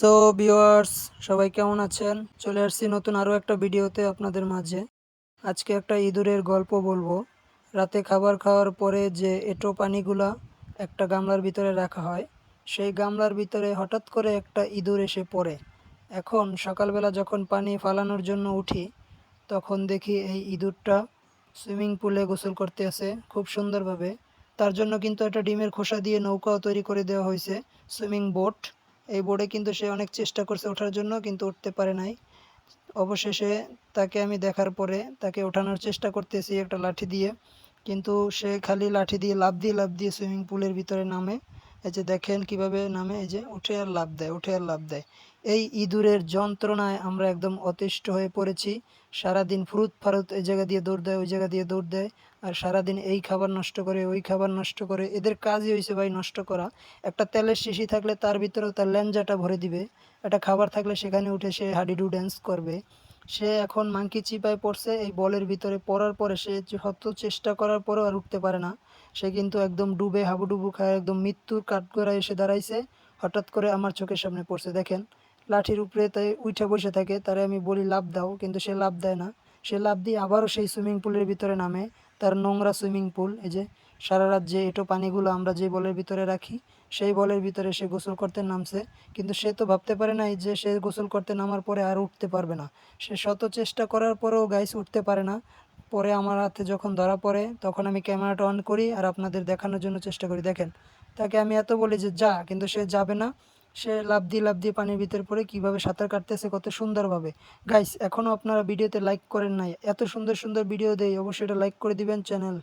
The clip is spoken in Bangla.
সো ভিউয়ার্স সবাই কেমন আছেন? চলে আসছি নতুন আরও একটা ভিডিওতে আপনাদের মাঝে। আজকে একটা ইঁদুরের গল্প বলব। রাতে খাবার খাওয়ার পরে যে এঁটো পানিগুলা একটা গামলার ভিতরে রাখা হয়, সেই গামলার ভিতরে হঠাৎ করে একটা ইঁদুর এসে পড়ে। এখন সকালবেলা যখন পানি ফালানোর জন্য উঠি, তখন দেখি এই ইঁদুরটা সুইমিং পুলে গোসল করতে আসে খুব সুন্দরভাবে। তার জন্য কিন্তু একটা ডিমের খোসা দিয়ে নৌকাও তৈরি করে দেওয়া হয়েছে, সুইমিং বোট। এই বোর্ডে কিন্তু সে অনেক চেষ্টা করছে ওঠার জন্য, কিন্তু উঠতে পারে নাই। অবশেষে তাকে আমি দেখার পরে তাকে ওঠানোর চেষ্টা করতেছি একটা লাঠি দিয়ে, কিন্তু সে খালি লাঠি দিয়ে লাভ দিয়ে লাভ দিয়ে সুইমিং পুলের ভিতরে নামে। এই যে দেখেন কীভাবে নামে, এই যে উঠে আর লাভ দেয়, উঠে আর লাভ দেয়। এই ইঁদুরের যন্ত্রণায় আমরা একদম অতিষ্ঠ হয়ে পড়েছি। সারাদিন ফুরুত ফারুত এই জায়গা দিয়ে দৌড় দেয়, ওই জায়গা দিয়ে দৌড় দেয়। আর সারাদিন এই খাবার নষ্ট করে, ওই খাবার নষ্ট করে, এদের কাজই হয়েছে ভাই নষ্ট করা। একটা তেলের শিশি থাকলে তার ভিতরেও তার ল্যাঞ্জাটা ভরে দিবে। একটা খাবার থাকলে সেখানে উঠে সে হাডিডু ড্যান্স করবে। সে এখন মাংকি চিপায় পড়ছে, এই বলের ভিতরে পড়ার পরে সে যত চেষ্টা করার পরেও আর উঠতে পারে না। সে কিন্তু একদম ডুবে হাবুডুবু খায়, একদম মৃত্যুর কাঠগড়ায় এসে দাঁড়াইছে। হঠাৎ করে আমার চোখের সামনে পড়ছে, দেখেন। লাঠির উপরে তাই উঠে বসে থাকে, তারে আমি বলি লাভ দাও, কিন্তু সে লাভ দেয় না। সে লাভ দিয়ে আবারও সেই সুইমিং পুলের ভিতরে নামে, তার নোংরা সুইমিং পুল, এই যে সারা রাত যে এটো পানিগুলো আমরা যে বলের ভিতরে রাখি, সেই বলের ভিতরে সে গোসল করতে নামছে। কিন্তু সে তো ভাবতে পারে নাই যে সে গোসল করতে নামার পরে আর উঠতে পারবে না। সে শত চেষ্টা করার পরেও গাইস উঠতে পারে না। পরে আমার হাতে যখন ধরা পড়ে, তখন আমি ক্যামেরাটা অন করি আর আপনাদের দেখানোর জন্য চেষ্টা করি। দেখেন, তাকে আমি এত বলি যে যা, কিন্তু সে যাবে না। সে লাভ দিয়ে লাভ দিয়ে পানির ভিতরে পড়ে কীভাবে সাঁতার কাটতেছে কত সুন্দরভাবে। গাইস এখনও আপনারা ভিডিওতে লাইক করেন নাই। এত সুন্দর সুন্দর ভিডিও দেয় অবশ্যই এটা লাইক করে দিবেন চ্যানেল